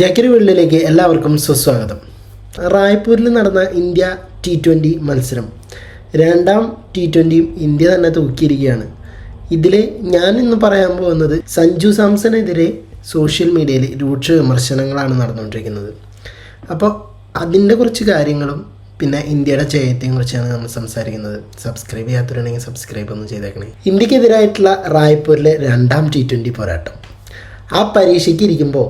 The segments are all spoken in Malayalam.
ജാക്കിരി വീട്ടിലേക്ക് എല്ലാവർക്കും സുസ്വാഗതം. റായ്പൂരിൽ നടന്ന ഇന്ത്യ ടി ട്വന്റി മത്സരം. രണ്ടാം ടി ട്വന്റിയും ഇന്ത്യ തന്നെ തൂക്കിയിരിക്കുകയാണ്. ഇതിൽ ഞാൻ ഇന്ന് പറയാൻ പോകുന്നത് സഞ്ജു സാംസണെതിരെ സോഷ്യൽ മീഡിയയിൽ രൂക്ഷ വിമർശനങ്ങളാണ് നടന്നുകൊണ്ടിരിക്കുന്നത്. അപ്പോൾ അതിന്റെ കുറച്ച് കാര്യങ്ങളും പിന്നെ ഇന്ത്യയുടെ ജയത്തെയും കുറിച്ചാണ് നമ്മൾ സംസാരിക്കുന്നത്. സബ്സ്ക്രൈബ് ചെയ്യാത്തവരുണ്ടെങ്കിൽ സബ്സ്ക്രൈബ് ഒന്ന് ചെയ്തേക്കണേ. ഇന്ത്യക്കെതിരായിട്ടുള്ള റായ്പൂരിലെ രണ്ടാം ടി ട്വന്റി പോരാട്ടം. ആ പരീക്ഷയ്ക്ക് ഇരിക്കുമ്പോൾ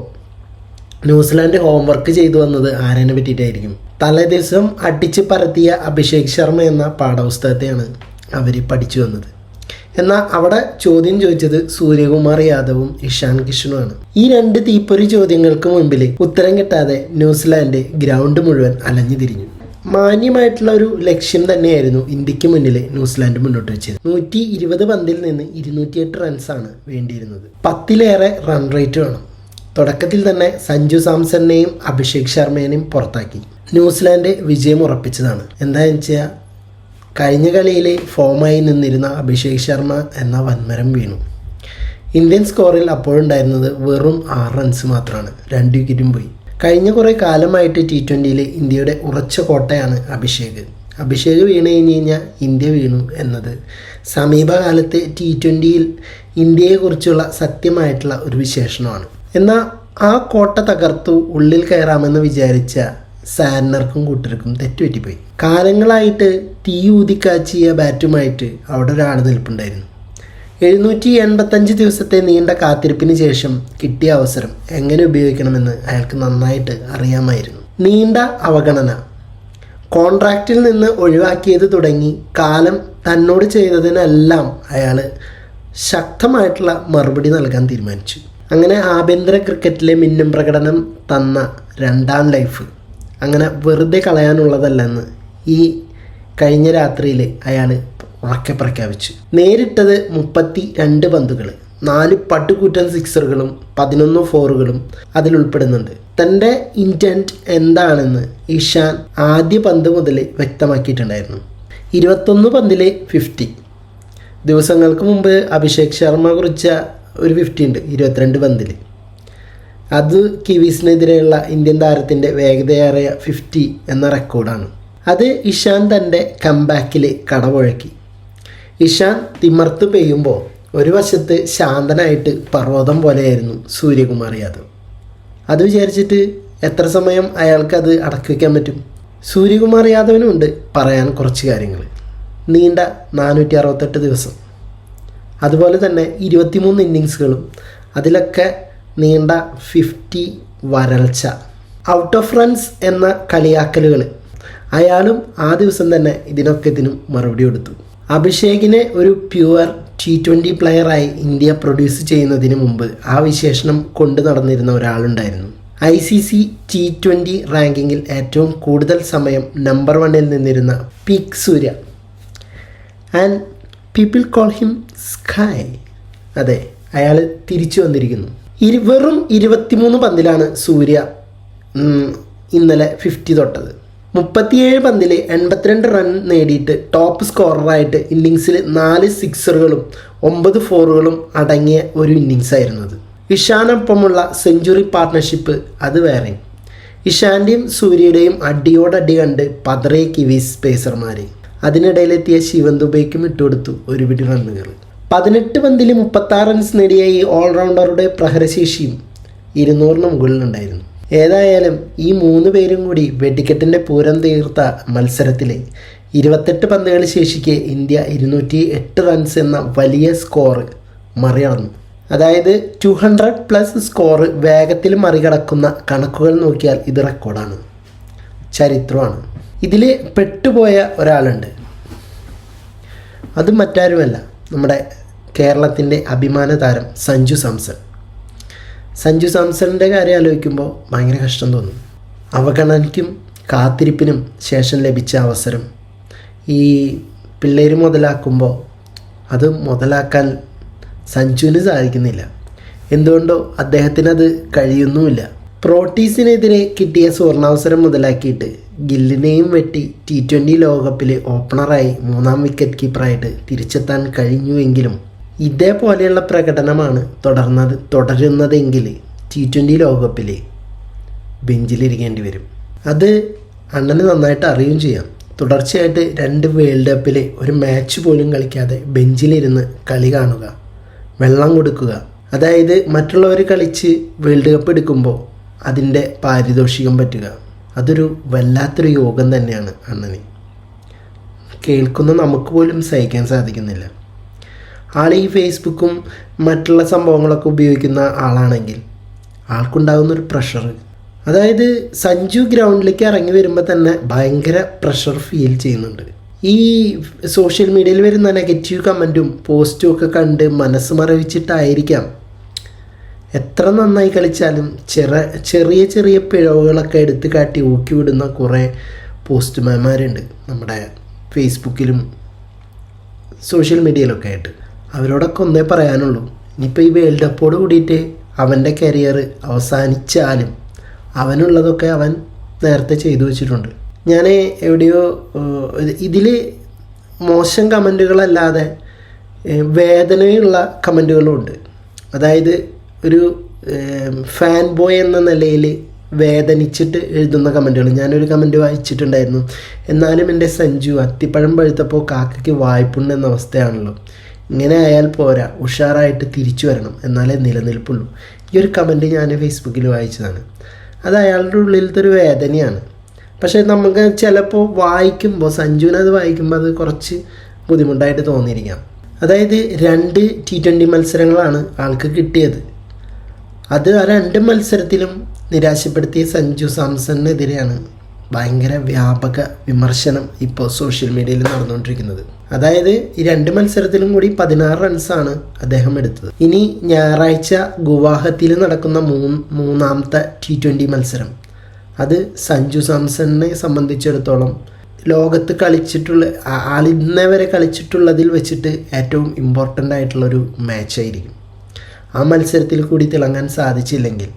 ന്യൂസിലാൻഡ് ഹോംവർക്ക് ചെയ്തു വന്നത് ആരനെ പറ്റിയിട്ടായിരിക്കും. തലേദിവസം അടിച്ച് പരത്തിയ അഭിഷേക് ശർമ്മ എന്ന പാഠപുസ്തകത്തെയാണ് അവർ പഠിച്ചു വന്നത്. എന്നാൽ അവിടെ ചോദ്യം ചോദിച്ചത് സൂര്യകുമാർ യാദവും ഇഷാൻ കിഷനുമാണ് ഈ രണ്ട് തീപ്പൊരി ചോദ്യങ്ങൾക്ക് മുമ്പിൽ ഉത്തരം കിട്ടാതെ ന്യൂസിലാൻഡ് ഗ്രൗണ്ട് മുഴുവൻ അലഞ്ഞു തിരിഞ്ഞു. മാന്യമായിട്ടുള്ള ഒരു ലക്ഷ്യം തന്നെയായിരുന്നു ഇന്ത്യയ്ക്ക് മുന്നിൽ ന്യൂസിലാൻഡ് മുന്നോട്ട് വെച്ചത്. നൂറ്റി ഇരുപത് പന്തിൽ നിന്ന് ഇരുന്നൂറ്റിയെട്ട് റൺസാണ് വേണ്ടിയിരുന്നത്. പത്തിലേറെ റൺ റേറ്റ് വേണം. തുടക്കത്തിൽ തന്നെ സഞ്ജു സാംസണിനെയും അഭിഷേക് ശർമ്മേനെയും പുറത്താക്കി. ന്യൂസിലാൻഡ് വിജയം ഉറപ്പിച്ചതാണ്. എന്താണെന്ന് വെച്ചാൽ കഴിഞ്ഞ കളിയിൽ ഫോമായി നിന്നിരുന്ന അഭിഷേക് ശർമ്മ എന്ന വൻമരം വീണു. ഇന്ത്യൻ സ്കോറിൽ അപ്പോഴുണ്ടായിരുന്നത് വെറും ആറ് റൺസ് മാത്രമാണ് രണ്ട് വിക്കറ്റും പോയി. കഴിഞ്ഞ കുറേ കാലമായിട്ട് ടി ട്വന്റിയിൽ ഇന്ത്യയുടെ ഉറച്ച കോട്ടയാണ് അഭിഷേക്. അഭിഷേക് വീണ് കഴിഞ്ഞ് കഴിഞ്ഞാൽ ഇന്ത്യ വീണു എന്നത് സമീപകാലത്തെ ടി ട്വന്റിയിൽ ഇന്ത്യയെക്കുറിച്ചുള്ള സത്യമായിട്ടുള്ള ഒരു വിശേഷണമാണ്. എന്നാൽ ആ കോട്ട തകർത്തു ഉള്ളിൽ കയറാമെന്ന് വിചാരിച്ച സാനർക്കും കൂട്ടർക്കും തെറ്റുപറ്റിപ്പോയി. കാലങ്ങളായിട്ട് തീ ഊതിക്കാച്ചിയ ബാറ്റുമായിട്ട് അവിടെ ഒരാൾ നിൽപ്പുണ്ടായിരുന്നു. എഴുന്നൂറ്റി എൺപത്തഞ്ച് ദിവസത്തെ നീണ്ട കാത്തിരിപ്പിന് ശേഷം കിട്ടിയ അവസരം എങ്ങനെ ഉപയോഗിക്കണമെന്ന് അയാൾക്ക് നന്നായിട്ട് അറിയാമായിരുന്നു. നീണ്ട അവഗണന. കോൺട്രാക്റ്റിൽ നിന്ന് ഒഴിവാക്കിയത് തുടങ്ങി കാലം തന്നോട് ചെയ്തതിനെല്ലാം അയാൾ ശക്തമായിട്ടുള്ള മറുപടി നൽകാൻ തീരുമാനിച്ചു. അങ്ങനെ ആഭ്യന്തര ക്രിക്കറ്റിലെ മിന്നും പ്രകടനം തന്ന രണ്ടാം ലൈഫ് അങ്ങനെ വെറുതെ കളയാനുള്ളതല്ലെന്ന് ഈ കഴിഞ്ഞ രാത്രിയിൽ അയാൾ ഉറക്കെ പ്രഖ്യാപിച്ചു. നേരിട്ടത് മുപ്പത്തി രണ്ട് പന്തുകൾ നാല് പട്ടുകൂറ്റൻ സിക്സറുകളും പതിനൊന്ന് ഫോറുകളും അതിലുൾപ്പെടുന്നുണ്ട് തന്റെ ഇന്റന്റ് എന്താണെന്ന് ഇഷാൻ ആദ്യ പന്ത് മുതൽ വ്യക്തമാക്കിയിട്ടുണ്ടായിരുന്നു. ഇരുപത്തൊന്ന് പന്തിലെ ഫിഫ്റ്റി ദിവസങ്ങൾക്ക് മുമ്പ് അഭിഷേക് ശർമ്മ കുറിച്ച ഒരു ഫിഫ്റ്റി ഉണ്ട് ഇരുപത്തിരണ്ട് പന്തിൽ അത് കിവീസിനെതിരെയുള്ള ഇന്ത്യൻ താരത്തിന്റെ വേഗതയേറിയ ഫിഫ്റ്റി എന്ന റെക്കോർഡാണ്. അത് ഇഷാൻ തന്റെ കംബാക്കിൽ കടപുഴക്കി. ഇഷാൻ തിമർത്ത് പെയ്യുമ്പോൾ ഒരു വശത്ത് ശാന്തനായിട്ട് പർവതം പോലെയായിരുന്നു സൂര്യകുമാർ യാദവ്. അത് വിചാരിച്ചിട്ട് എത്ര സമയം അയാൾക്കത് അടക്കി വയ്ക്കാൻ പറ്റും? സൂര്യകുമാർ യാദവിനുമുണ്ട് പറയാൻ കുറച്ച് കാര്യങ്ങൾ നീണ്ട നാനൂറ്റി അറുപത്തെട്ട് ദിവസം. അതുപോലെ തന്നെ ഇരുപത്തിമൂന്ന് ഇന്നിങ്സുകളും അതിലൊക്കെ നീണ്ട ഫിഫ്റ്റി വരൾച്ച. ഔട്ട് ഓഫ് റൺസ് എന്ന കളിയാക്കലുകൾ അയാളും ആ ദിവസം തന്നെ ഇതിനൊക്കെ ഇതിനും മറുപടി കൊടുത്തു. അഭിഷേകിനെ ഒരു പ്യുവർ ടി ട്വന്റി പ്ലെയറായി ഇന്ത്യ പ്രൊഡ്യൂസ് ചെയ്യുന്നതിന് മുമ്പ് ആ വിശേഷണം കൊണ്ടു നടന്നിരുന്ന ഒരാളുണ്ടായിരുന്നു. I C C T twenty റാങ്കിങ്ങിൽ ഏറ്റവും കൂടുതൽ സമയം നമ്പർ വണ്ണിൽ നിന്നിരുന്ന pic Surya and people call him Sky അതെ അയാൾ തിരിച്ചു വന്നിരിക്കുന്നു. ഇരു വെറും ഇരുപത്തിമൂന്ന് പന്തിലാണ് സൂര്യ ഇന്നലെ ഫിഫ്റ്റി തൊട്ടത്. മുപ്പത്തിയേഴ് പന്തിൽ എൺപത്തിരണ്ട് റൺ നേടിയിട്ട് ടോപ്പ് സ്കോററായിട്ട് ഇന്നിങ്സിൽ നാല് സിക്സറുകളും ഒമ്പത് ഫോറുകളും അടങ്ങിയ ഒരു ഇന്നിങ്സ് ആയിരുന്നു അത്. ഇഷാനൊപ്പമുള്ള സെഞ്ചുറി പാർട്ട്ണർഷിപ്പ് അത് വേറെ ഇഷാന്റെയും സൂര്യയുടെയും അടിയോടടി കണ്ട് പതറേ കിവീസ് പേസർമാർ അതിനിടയിലെത്തിയ ശിവൻ ദുബൈക്കും ഇട്ടുകൊടുത്തു. ഒരു പിടി റണ്ണുകൾ പതിനെട്ട് പന്തിൽ മുപ്പത്താറ് റൺസ് നേടിയ ഈ ഓൾറൗണ്ടറുടെ പ്രഹരശേഷിയും ഇരുന്നൂറിന് മുകളിലുണ്ടായിരുന്നു. ഏതായാലും ഈ മൂന്ന് പേരും കൂടി വെടിക്കെട്ടിന്റെ പൂരം തീർത്ത മത്സരത്തിലെ ഇരുപത്തെട്ട് പന്തുകൾ ശേഷിക്കെ ഇന്ത്യ ഇരുന്നൂറ്റി എട്ട് റൺസ് എന്ന വലിയ സ്കോർ മറികടന്നു. അതായത് ടു ഹൺഡ്രഡ് പ്ലസ് സ്കോർ വേഗത്തിൽ മറികടക്കുന്ന കണക്കുകൾ നോക്കിയാൽ ഇത് റെക്കോർഡാണ് ചരിത്രമാണ്. ഇതിൽ പെട്ടുപോയ ഒരാളുണ്ട്. അത് മറ്റാരുമല്ല. നമ്മുടെ കേരളത്തിന്റെ അഭിമാന താരം സഞ്ജു സാംസൺ. സഞ്ജു സാംസണിന്റെ കാര്യം ആലോചിക്കുമ്പോൾ ഭയങ്കര കഷ്ടം തോന്നും. അവഗണനയ്ക്കും കാത്തിരിപ്പിനും ശേഷം ലഭിച്ച അവസരം. ഈ പിള്ളേർ മുതലാക്കുമ്പോൾ അത് മുതലാക്കാൻ സഞ്ജുവിന് സാധിക്കുന്നില്ല. എന്തുകൊണ്ടോ അദ്ദേഹത്തിനത് കഴിയുന്നുമില്ല. പ്രോട്ടീസിനെതിരെ കിട്ടിയ സുവർണാവസരം മുതലാക്കിയിട്ട് ഗില്ലിനെയും വെട്ടി ടി ട്വന്റി ലോകകപ്പിൽ ഓപ്പണറായി മൂന്നാം വിക്കറ്റ് കീപ്പറായിട്ട് തിരിച്ചെത്താൻ കഴിഞ്ഞുവെങ്കിലും ഇതേപോലെയുള്ള പ്രകടനമാണ് തുടർന്നത് തുടരുന്നതെങ്കിൽ ടി ട്വന്റി ലോകകപ്പിൽ ബെഞ്ചിലിരിക്കേണ്ടി വരും. അത് അണ്ണന് നന്നായിട്ട് അറിയുകയും ചെയ്യാം. തുടർച്ചയായിട്ട് രണ്ട് വേൾഡ് കപ്പിൽ ഒരു മാച്ച് പോലും കളിക്കാതെ ബെഞ്ചിലിരുന്ന് കളി കാണുക വെള്ളം കൊടുക്കുക. അതായത് മറ്റുള്ളവർ കളിച്ച് വേൾഡ് കപ്പ് എടുക്കുമ്പോൾ അതിന്റെ പാരിതോഷികം പറ്റുക. അതൊരു വല്ലാത്തൊരു യോഗം തന്നെയാണ് അണ്ണന്. കേൾക്കുന്ന നമുക്ക് പോലും സഹിക്കാൻ സാധിക്കുന്നില്ല. ആൾ ഈ ഫേസ്ബുക്കും മറ്റുള്ള സംഭവങ്ങളൊക്കെ ഉപയോഗിക്കുന്ന ആളാണെങ്കിൽ ആൾക്കുണ്ടാകുന്ന ഒരു പ്രഷർ അതായത് സഞ്ജു ഗ്രൗണ്ടിലേക്ക് ഇറങ്ങി വരുമ്പോൾ തന്നെ ഭയങ്കര പ്രഷർ ഫീൽ ചെയ്യുന്നുണ്ട്. ഈ സോഷ്യൽ മീഡിയയിൽ വരുന്ന നെഗറ്റീവ് കമന്റും പോസ്റ്റും ഒക്കെ കണ്ട് മനസ്സ് മറവിച്ചിട്ടായിരിക്കാം എത്ര നന്നായി കളിച്ചാലും ചെറ ചെറിയ ചെറിയ പിഴവുകളൊക്കെ എടുത്ത് കാട്ടി ഊക്കി വിടുന്ന കുറേ പോസ്റ്റ്മാൻമാരുണ്ട് നമ്മുടെ ഫേസ്ബുക്കിലും സോഷ്യൽ മീഡിയയിലൊക്കെ ആയിട്ട്. അവരോടൊക്കെ ഒന്നേ പറയാനുള്ളൂ ഇനിയിപ്പോൾ ഈ വേൾഡ് കപ്പോട് കൂടിയിട്ട് അവന്റെ കരിയർ അവസാനിച്ചാലും അവനുള്ളതൊക്കെ അവൻ നേരത്തെ ചെയ്തു വെച്ചിട്ടുണ്ട്. ഞാൻ എവിടെയോ ഇതിൽ മോശം കമന്റുകളല്ലാതെ വേദനയുള്ള കമന്റുകളും ഉണ്ട്. അതായത് ഒരു ഫാൻ ബോയ് എന്ന നിലയിൽ വേദനിച്ചിട്ട് എഴുതുന്ന കമന്റുകൾ. ഞാനൊരു കമന്റ് വായിച്ചിട്ടുണ്ടായിരുന്നു. എന്നാലും എന്റെ സഞ്ജു അത്തിപ്പഴം പഴുത്തപ്പോൾ കാക്കയ്ക്ക് വായ്പുണ്ട് എന്ന അവസ്ഥയാണല്ലോ. ഇങ്ങനെ ആയാൽ പോരാ ഉഷാറായിട്ട് തിരിച്ചു വരണം എന്നാലേ നിലനിൽപ്പുള്ളൂ. ഈ ഒരു കമന്റ് ഞാൻ ഫേസ്ബുക്കിൽ വായിച്ചതാണ്. അത് അയാളുടെ ഉള്ളിലത്തെ ഒരു വേദനയാണ്. പക്ഷേ നമുക്ക് ചിലപ്പോൾ വായിക്കുമ്പോൾ സഞ്ജുവിനത് വായിക്കുമ്പോൾ അത് കുറച്ച് ബുദ്ധിമുട്ടായിട്ട് തോന്നിയിരിക്കാം. അതായത് രണ്ട് ടി ട്വന്റി മത്സരങ്ങളാണ് ആൾക്ക് കിട്ടിയത്. അത് ആ രണ്ട് മത്സരത്തിലും നിരാശപ്പെടുത്തിയ സഞ്ജു സാംസണിനെതിരെയാണ് ഭയങ്കര വ്യാപക വിമർശനം ഇപ്പോൾ സോഷ്യൽ മീഡിയയിൽ നടന്നുകൊണ്ടിരിക്കുന്നത്. അതായത് ഈ രണ്ട് മത്സരത്തിലും കൂടി പതിനാറ് റൺസാണ് അദ്ദേഹം എടുത്തത്. ഇനി ഞായറാഴ്ച ഗുവാഹത്തിയിൽ നടക്കുന്ന മൂന്ന് മൂന്നാമത്തെ ടി ട്വന്റി മത്സരം. അത് സഞ്ജു സാംസണിനെ സംബന്ധിച്ചിടത്തോളം ലോകത്ത് കളിച്ചിട്ടുള്ള ആ- ആൾ വരെ കളിച്ചിട്ടുള്ളതിൽ വെച്ചിട്ട് ഏറ്റവും ഇമ്പോർട്ടന്റ് ആയിട്ടുള്ളൊരു മാച്ചായിരിക്കും ആ മത്സരത്തിൽ കൂടി തിളങ്ങാൻ സാധിച്ചില്ലെങ്കിൽ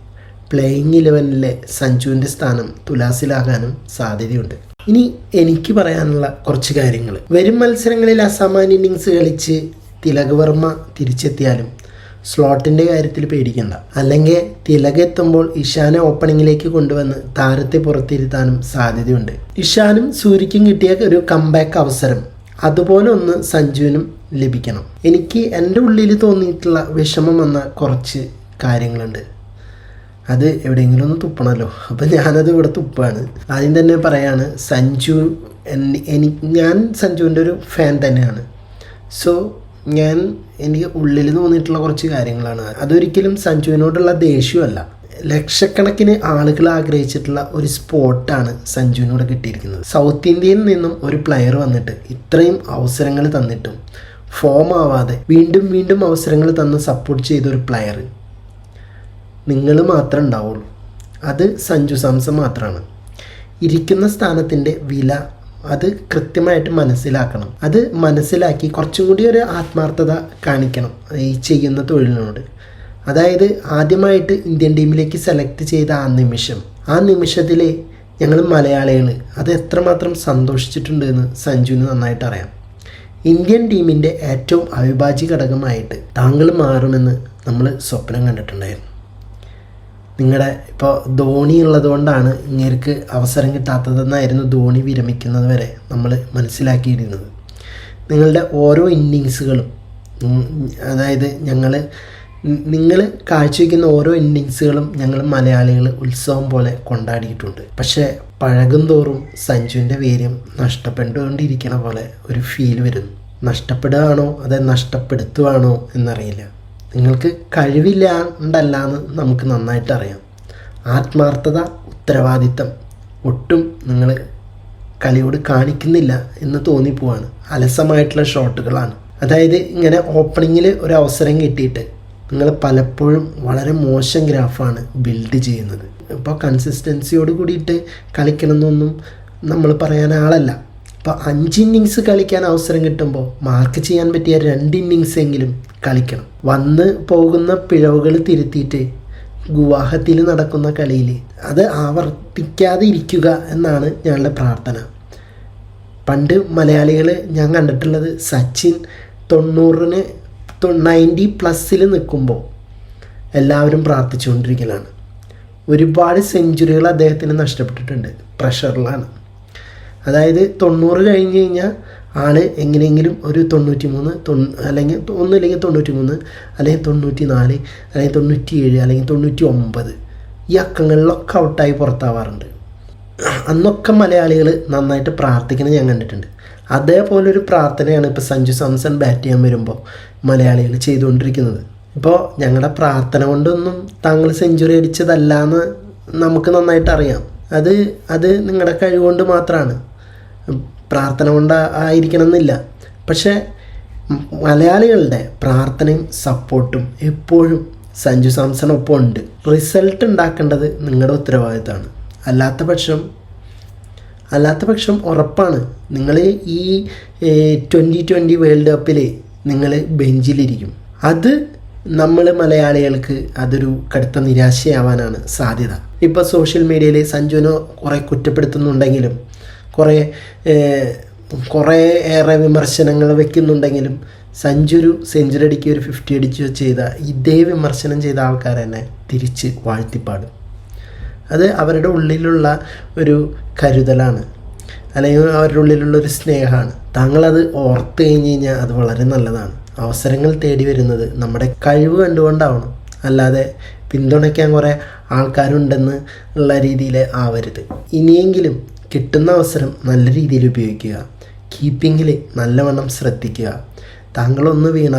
പ്ലേയിങ് ഇലവനിലെ സഞ്ജുവിന്റെ സ്ഥാനം തുലാസിലാകാനും സാധ്യതയുണ്ട്. ഇനി എനിക്ക് പറയാനുള്ള കുറച്ച് കാര്യങ്ങൾ. വരും മത്സരങ്ങളിൽ അസാമാന്യ ഇന്നിങ്സ് കളിച്ച് തിലക് വർമ്മ തിരിച്ചെത്തിയാലും സ്ലോട്ടിന്റെ കാര്യത്തിൽ പേടിക്കണ്ട. അല്ലെങ്കിൽ തിലക് എത്തുമ്പോൾ ഇഷാനെ ഓപ്പണിങ്ങിലേക്ക് കൊണ്ടുവന്ന് താരത്തെ പുറത്തിരുത്താനും സാധ്യതയുണ്ട്. ഇഷാനും സൂര്യക്കും കിട്ടിയ ഒരു കംബാക്ക് അവസരം. അതുപോലെ ഒന്ന് സഞ്ജുവിനും ലഭിക്കണം. എനിക്ക് എന്റെ ഉള്ളിൽ തോന്നിയിട്ടുള്ള വിഷമം വന്ന കുറച്ച് കാര്യങ്ങളുണ്ട്. അത് എവിടെയെങ്കിലും ഒന്ന് തുപ്പണമല്ലോ അപ്പം ഞാനത് ഇവിടെ തുപ്പാണ്. ആദ്യം തന്നെ പറയാണ് സഞ്ജു എനി എനിക്ക് ഞാൻ സഞ്ജുവിന്റെ ഒരു ഫാൻ തന്നെയാണ്. സോ ഞാൻ എനിക്ക് ഉള്ളിൽ തോന്നിയിട്ടുള്ള കുറച്ച് കാര്യങ്ങളാണ്. അതൊരിക്കലും സഞ്ജുവിനോടുള്ള ദേഷ്യമല്ല. ലക്ഷക്കണക്കിന് ആളുകൾ ആഗ്രഹിച്ചിട്ടുള്ള ഒരു സ്പോട്ടാണ് സഞ്ജുവിനോട് കിട്ടിയിരിക്കുന്നത്. സൗത്ത് ഇന്ത്യയിൽ നിന്നും ഒരു പ്ലെയർ വന്നിട്ട് ഇത്രയും അവസരങ്ങൾ തന്നിട്ടും ഫോം ആവാതെ വീണ്ടും വീണ്ടും അവസരങ്ങൾ തന്ന് സപ്പോർട്ട് ചെയ്ത ഒരു പ്ലെയർ നിങ്ങൾ മാത്രം ഉണ്ടാവുള്ളൂ. അത് സഞ്ജു സാംസൺ മാത്രമാണ് ഇരിക്കുന്ന സ്ഥാനത്തിന്റെ വില അത് കൃത്യമായിട്ട് മനസ്സിലാക്കണം. അത് മനസ്സിലാക്കി കുറച്ചും കൂടി ഒരു ആത്മാർത്ഥത കാണിക്കണം ഈ ചെയ്യുന്ന തൊഴിലിനോട്. അതായത് ആദ്യമായിട്ട് ഇന്ത്യൻ ടീമിലേക്ക് സെലക്ട് ചെയ്ത ആ നിമിഷം. ആ നിമിഷത്തിലെ ഞങ്ങൾ മലയാളികൾ അത് എത്രമാത്രം സന്തോഷിച്ചിട്ടുണ്ട് എന്ന് സഞ്ജുവിന് നന്നായിട്ട് അറിയാം. ഇന്ത്യൻ ടീമിന്റെ ഏറ്റവും അവിഭാജ്യ ഘടകമായിട്ട് താങ്കൾ മാറുമെന്ന് നമ്മൾ സ്വപ്നം കണ്ടിട്ടുണ്ടായിരുന്നു. നിങ്ങളുടെ ഇപ്പോൾ ധോണി ഉള്ളതുകൊണ്ടാണ് ഇങ്ങേർക്ക് അവസരം കിട്ടാത്തതെന്നായിരുന്നു ധോണി വിരമിക്കുന്നത് വരെ നമ്മൾ മനസ്സിലാക്കിയിരുന്നത്. നിങ്ങളുടെ ഓരോ ഇന്നിങ്സുകളും അതായത് ഞങ്ങൾ നിങ്ങൾ കാഴ്ചവെക്കുന്ന ഓരോ ഇന്നിങ്സുകളും ഞങ്ങൾ മലയാളികൾ ഉത്സവം പോലെ കൊണ്ടാടിയിട്ടുണ്ട്. പക്ഷേ പഴകും തോറും സഞ്ജുവിന്റെ വീര്യം നഷ്ടപ്പെട്ടുകൊണ്ടിരിക്കണ പോലെ ഒരു ഫീൽ വരുന്നു. നഷ്ടപ്പെടുകയാണോ? അതെ നഷ്ടപ്പെടുത്തുകയാണോ എന്നറിയില്ല. നിങ്ങൾക്ക് കഴിവില്ലാണ്ടല്ല എന്ന് നമുക്ക് നന്നായിട്ട് അറിയാം ആത്മാർത്ഥത ഉത്തരവാദിത്തം ഒട്ടും നിങ്ങൾ കളിയോട് കാണിക്കുന്നില്ല എന്ന് തോന്നിപ്പോവാണ്. അലസമായിട്ടുള്ള ഷോട്ടുകളാണ് അതായത് ഇങ്ങനെ ഓപ്പണിങ്ങിൽ ഒരു അവസരം കിട്ടിയിട്ട് നിങ്ങൾ പലപ്പോഴും വളരെ മോശം ഗ്രാഫാണ് ബിൽഡ് ചെയ്യുന്നത്. ഇപ്പോൾ കൺസിസ്റ്റൻസിയോട് കൂടിയിട്ട് കളിക്കണമെന്നൊന്നും നമ്മൾ പറയാൻ ആളല്ല. ഇപ്പോൾ അഞ്ച് ഇന്നിങ്സ് കളിക്കാൻ അവസരം കിട്ടുമ്പോൾ മാർക്ക് ചെയ്യാൻ പറ്റിയ രണ്ട് ഇന്നിങ്സ് എങ്കിലും കളിക്കണം. വന്ന് പോകുന്ന പിഴവുകൾ തിരുത്തിയിട്ട് ഗുവാഹത്തിയിൽ നടക്കുന്ന കളിയിൽ അത് ആവർത്തിക്കാതെ ഇരിക്കുക എന്നാണ് ഞങ്ങളുടെ പ്രാർത്ഥന. പണ്ട് മലയാളികൾ ഞാൻ കണ്ടിട്ടുള്ളത് സച്ചിൻ തൊണ്ണൂറിന് നയന്റി പ്ലസ്സിൽ നിൽക്കുമ്പോൾ എല്ലാവരും പ്രാർത്ഥിച്ചുകൊണ്ടിരിക്കലാണ്. ഒരുപാട് സെഞ്ചുറികൾ അദ്ദേഹത്തിന് നഷ്ടപ്പെട്ടിട്ടുണ്ട്. പ്രഷറിലാണ്. അതായത് തൊണ്ണൂറ് കഴിഞ്ഞ് കഴിഞ്ഞാൽ ആണ് എങ്ങനെയെങ്കിലും ഒരു തൊണ്ണൂറ്റി മൂന്ന് തൊണ്ണൂ അല്ലെങ്കിൽ ഒന്നുമില്ലെങ്കിൽ തൊണ്ണൂറ്റി മൂന്ന് അല്ലെങ്കിൽ തൊണ്ണൂറ്റി നാല് അല്ലെങ്കിൽ തൊണ്ണൂറ്റി ഏഴ് അല്ലെങ്കിൽ തൊണ്ണൂറ്റി ഒമ്പത് ഈ അക്കങ്ങളിലൊക്കെ ഔട്ടായി പുറത്താവാറുണ്ട്. അന്നൊക്കെ മലയാളികൾ നന്നായിട്ട് പ്രാർത്ഥിക്കുന്നത് ഞാൻ കണ്ടിട്ടുണ്ട്. അതേപോലെ ഒരു പ്രാർത്ഥനയാണ് ഇപ്പോൾ സഞ്ജു സാംസൺ ബാറ്റ് ചെയ്യാൻ വരുമ്പോൾ മലയാളികൾ ചെയ്തുകൊണ്ടിരിക്കുന്നത്. ഇപ്പോൾ ഞങ്ങളുടെ പ്രാർത്ഥന കൊണ്ടൊന്നും താങ്കൾ സെഞ്ചുറി അടിച്ചതല്ല എന്ന് നമുക്ക് നന്നായിട്ട് അറിയാം. അത് അത് നിങ്ങളുടെ കഴിവുകൊണ്ട് മാത്രമാണ് പ്രാർത്ഥന കൊണ്ട് ആയിരിക്കണം എന്നില്ല പക്ഷേ മലയാളികളുടെ പ്രാർത്ഥനയും സപ്പോർട്ടും എപ്പോഴും സഞ്ജു സാംസൺ ഒപ്പം ഉണ്ട് റിസൾട്ട് ഉണ്ടാക്കേണ്ടത് നിങ്ങളുടെ ഉത്തരവാദിത്തമാണ്. അല്ലാത്ത പക്ഷം അല്ലാത്ത പക്ഷം ഉറപ്പാണ് നിങ്ങൾ ഈ ട്വന്റി ട്വന്റി വേൾഡ് കപ്പിൽ നിങ്ങൾ ബെഞ്ചിലിരിക്കും. അത് നമ്മൾ മലയാളികൾക്ക് അതൊരു കടുത്ത നിരാശയാവാനാണ് സാധ്യത. ഇപ്പോൾ സോഷ്യൽ മീഡിയയിൽ സഞ്ജുവിനെ കുറേ കുറ്റപ്പെടുത്തുന്നുണ്ടെങ്കിലും കുറേ കുറേ ഏറെ വിമർശനങ്ങൾ വെക്കുന്നുണ്ടെങ്കിലും സഞ്ജു ഒരു സെഞ്ചുറി അടിക്കുക ഒരു ഫിഫ്റ്റി അടിക്കുകയോ ചെയ്ത ഇതേ വിമർശനം ചെയ്ത ആൾക്കാർ തന്നെ തിരിച്ച് വാഴ്ത്തിപ്പാടും. അത് അവരുടെ ഉള്ളിലുള്ള ഒരു കരുതലാണ്. അല്ലെങ്കിൽ അവരുടെ ഉള്ളിലുള്ള ഒരു സ്നേഹമാണ്. താങ്കളത് ഓർത്ത് കഴിഞ്ഞ് കഴിഞ്ഞാൽ അത് വളരെ നല്ലതാണ്. അവസരങ്ങൾ തേടി വരുന്നത് നമ്മുടെ കഴിവ് കണ്ടുകൊണ്ടാവണം. അല്ലാതെ പിന്തുണയ്ക്കാൻ കുറേ ആൾക്കാരുണ്ടെന്ന് ഉള്ള രീതിയിൽ ആവരുത്. ഇനിയെങ്കിലും കിട്ടുന്ന അവസരം നല്ല രീതിയിൽ ഉപയോഗിക്കുക. കീപ്പിങ്ങിൽ നല്ലവണ്ണം ശ്രദ്ധിക്കുക. താങ്കളൊന്ന് വീണ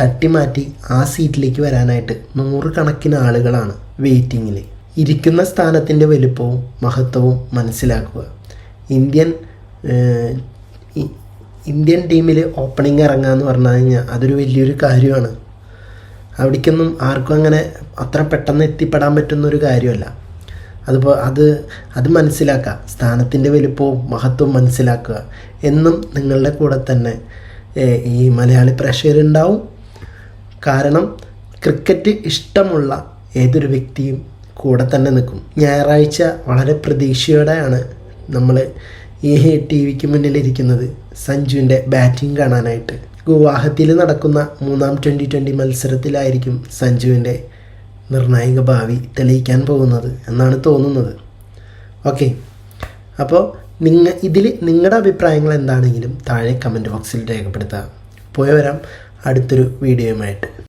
തട്ടിമാറ്റി ആ സീറ്റിലേക്ക് വരാനായിട്ട് നൂറുകണക്കിന് ആളുകളാണ് വെയിറ്റിങ്ങിൽ ഇരിക്കുന്ന സ്ഥാനത്തിന്റെ വലുപ്പവും മഹത്വവും മനസ്സിലാക്കുക. ഇന്ത്യൻ ഇന്ത്യൻ ടീമിൽ ഓപ്പണിംഗ് ഇറങ്ങുക എന്ന് പറഞ്ഞു കഴിഞ്ഞാൽ അതൊരു വലിയൊരു കാര്യമാണ്. അവിടേക്കൊന്നും ആർക്കും അങ്ങനെ അത്ര പെട്ടെന്ന് എത്തിപ്പെടാൻ പറ്റുന്ന ഒരു കാര്യമല്ല. അതിപ്പോൾ അത് അത് മനസ്സിലാക്കുക. സ്ഥാനത്തിന്റെ വലുപ്പവും മഹത്വവും മനസ്സിലാക്കുക. എന്നും നിങ്ങളുടെ കൂടെ തന്നെ ഈ മലയാളി പ്രേക്ഷകരുണ്ടാവും. കാരണം ക്രിക്കറ്റ് ഇഷ്ടമുള്ള ഏതൊരു വ്യക്തിയും കൂടെ തന്നെ നിൽക്കും. ഞായറാഴ്ച വളരെ പ്രതീക്ഷയോടെയാണ് നമ്മൾ ഈ ടി വിക്ക് മുന്നിലിരിക്കുന്നത് സഞ്ജുവിന്റെ ബാറ്റിംഗ് കാണാനായിട്ട്. ഗുവാഹത്തിയിൽ നടക്കുന്ന മൂന്നാം ട്വന്റി ട്വന്റി മത്സരത്തിലായിരിക്കും സഞ്ജുവിന്റെ നിർണായക ഭാവി തെളിയിക്കാൻ പോകുന്നത് എന്നാണ് തോന്നുന്നത്. ഓക്കെ അപ്പോൾ നിങ്ങ ഇതിൽ നിങ്ങളുടെ അഭിപ്രായങ്ങൾ എന്താണെങ്കിലും താഴെ കമന്റ് ബോക്സിൽ രേഖപ്പെടുത്തുക. പോയി വരാം. അടുത്തൊരു വീഡിയോയുമായിട്ട്.